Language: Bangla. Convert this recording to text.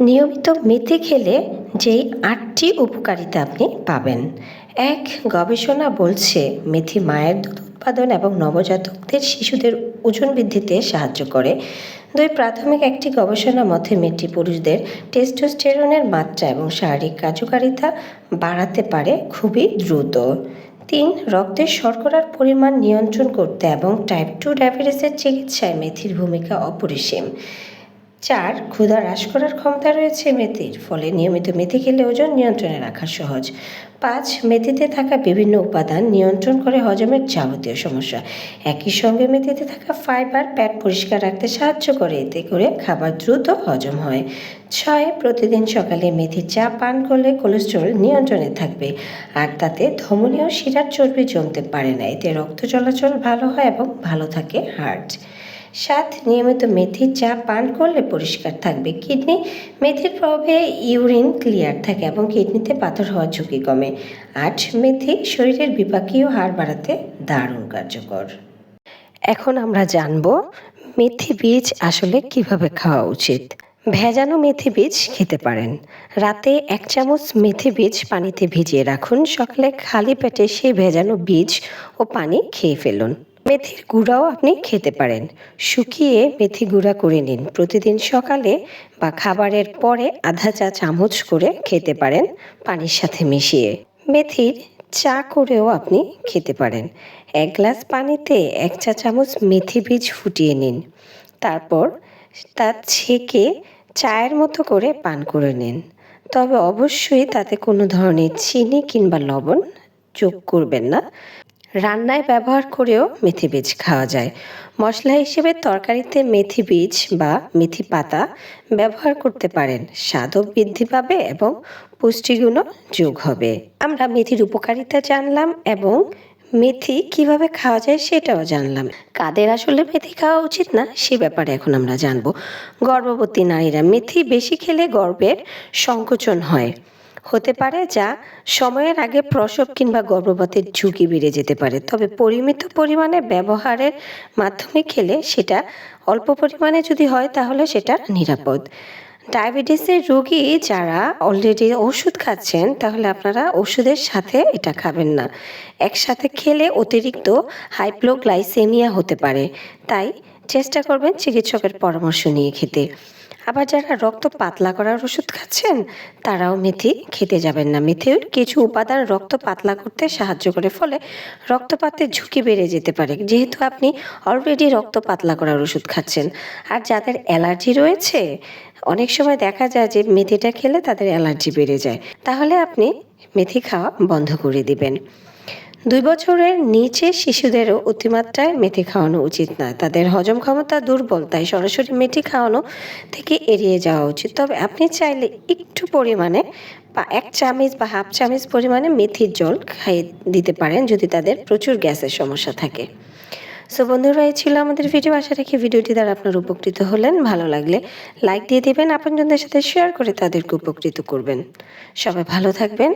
নিয়মিত মেথি খেলে যেই আটটি উপকারিতা আপনি পাবেন। এক, গবেষণা বলছে মেথি মায়ের দুধ উৎপাদন এবং নবজাতকদের শিশুদের ওজন বৃদ্ধিতে সাহায্য করে। দুই, প্রাথমিক একটি গবেষণা মতে মেথি পুরুষদের টেস্টোস্টেরনের মাত্রা এবং শারীরিক কার্যকারিতা বাড়াতে পারে খুবই দ্রুত। তিন, রক্তের শর্করার পরিমাণ নিয়ন্ত্রণ করতে এবং টাইপ টু ডায়াবেটিসের চিকিৎসায় মেথির ভূমিকা অপরিসীম। চার, ক্ষুধা হ্রাস করার ক্ষমতা রয়েছে মেথির ফলে নিয়মিত মেথি খেলে ওজন নিয়ন্ত্রণে রাখা সহজ। পাঁচ, মেথিতে থাকা বিভিন্ন উপাদান নিয়ন্ত্রণ করে হজমের যাবতীয় সমস্যা। একই সঙ্গে মেথিতে থাকা ফাইবার পেট পরিষ্কার রাখতে সাহায্য করে, এতে করে খাবার দ্রুত হজম হয়। ছয়, প্রতিদিন সকালে মেথির চা পান করলে কোলেস্টেরল নিয়ন্ত্রণে থাকবে, আর তাতে ধমনীয় শিরার চর্বি জমতে পারে না। এতে রক্ত চলাচল ভালো হয় এবং ভালো থাকে হার্ট। সাত নিয়মিত মেথির চা পান করলে পরিষ্কার থাকবে। কিডনি মেথির প্রভাবে ইউরিন ক্লিয়ার থাকে এবং কিডনিতে পাথর হওয়ার ঝুঁকি কমে। আট, মেথি শরীরের বিপাকীয় হার বাড়াতে দারুণ কার্যকর। এখন আমরা জানব, মেথি বীজ আসলে কীভাবে খাওয়া উচিত? ভেজানো মেথি বীজ খেতে পারেন। রাতে এক চামচ মেথি বীজ পানিতে ভিজিয়ে রাখুন। সকালে খালি পেটে সেই ভেজানো বীজ ও পানি খেয়ে ফেলুন। মেথির গুঁড়াও আপনি খেতে পারেন। শুকিয়ে মেথি গুঁড়া করে নিন। প্রতিদিন সকালে বা খাবারের পরে আধা চা চামচ করে খেতে পারেন পানির সাথে মিশিয়ে। মেথির চা করেও আপনি খেতে পারেন। এক গ্লাস পানিতে এক চা চামচ মেথি বীজ ফুটিয়ে নিন। তারপর তা ছেঁকে চায়ের মতো করে পান করে নিন। তবে অবশ্যই তাতে কোনো ধরনের চিনি কিংবা লবণ যোগ করবেন না। রান্নায় ব্যবহার করেও মেথি বীজ খাওয়া যায়। মশলা হিসেবে তরকারিতে মেথি বীজ বা মেথি পাতা ব্যবহার করতে পারেন। স্বাদও বৃদ্ধি পাবে এবং পুষ্টিগুণও যোগ হবে। আমরা মেথির উপকারিতা জানলাম এবং মেথি কীভাবে খাওয়া যায় সেটাও জানলাম। কাদের আসলে মেথি খাওয়া উচিত না সে ব্যাপারে এখন আমরা জানব। গর্ভবতী নারীরা মেথি বেশি খেলে গর্ভের সংকোচন হয়। হতে পারে যা সময়ের আগে প্রসব কিংবা গর্ভপাতের ঝুঁকি বেড়ে যেতে পারে। তবে পরিমিত পরিমাণে ব্যবহারের মাধ্যমে খেলে সেটা অল্প পরিমাণে যদি হয় তাহলে সেটা নিরাপদ। ডায়াবেটিসের রোগী যারা অলরেডি ওষুধ খাচ্ছেন তাহলে আপনারা ওষুধের সাথে এটা খাবেন না। একসাথে খেলে অতিরিক্ত হাইপ্লোগ্লাইসেমিয়া হতে পারে। তাই চেষ্টা করবেন চিকিৎসকের পরামর্শ নিয়ে খেতে। আবার যারা রক্ত পাতলা করার ওষুধ খাচ্ছেন, তারাও মেথি খেতে যাবেন না। মেথির কিছু উপাদান রক্ত পাতলা করতে সাহায্য করে, ফলে রক্তপাতের ঝুঁকি বেড়ে যেতে পারে। যেহেতু আপনি অলরেডি রক্ত পাতলা করার ওষুধ খাচ্ছেন, আর যাদের অ্যালার্জি রয়েছে, অনেক সময় দেখা যায় যে মেথিটা খেলে তাদের অ্যালার্জি বেড়ে যায়। তাহলে আপনি মেথি খাওয়া বন্ধ করে দিবেন। দুই বছরের নিচে শিশুদেরও অতিমাত্রায় মেথি খাওয়ানো উচিত নয়। তাদের হজম ক্ষমতা দুর্বল, তাই সরাসরি মেথি খাওয়ানো থেকে এড়িয়ে যাওয়া উচিত। তবে আপনি চাইলে একটু পরিমাণে বা এক চামচ বা হাফ চামচ পরিমাণে মেথির জল খাইয়ে দিতে পারেন যদি তাদের প্রচুর গ্যাসের সমস্যা থাকে। সো বন্ধুরা, এই ছিল আমাদের ভিডিও আশা রাখি ভিডিওটি দ্বারা আপনার উপকৃত হলেন। ভালো লাগলে লাইক দিয়ে দেবেন। আপনজনদের সাথে শেয়ার করে তাদেরকে উপকৃত করবেন। সবাই ভালো থাকবেন।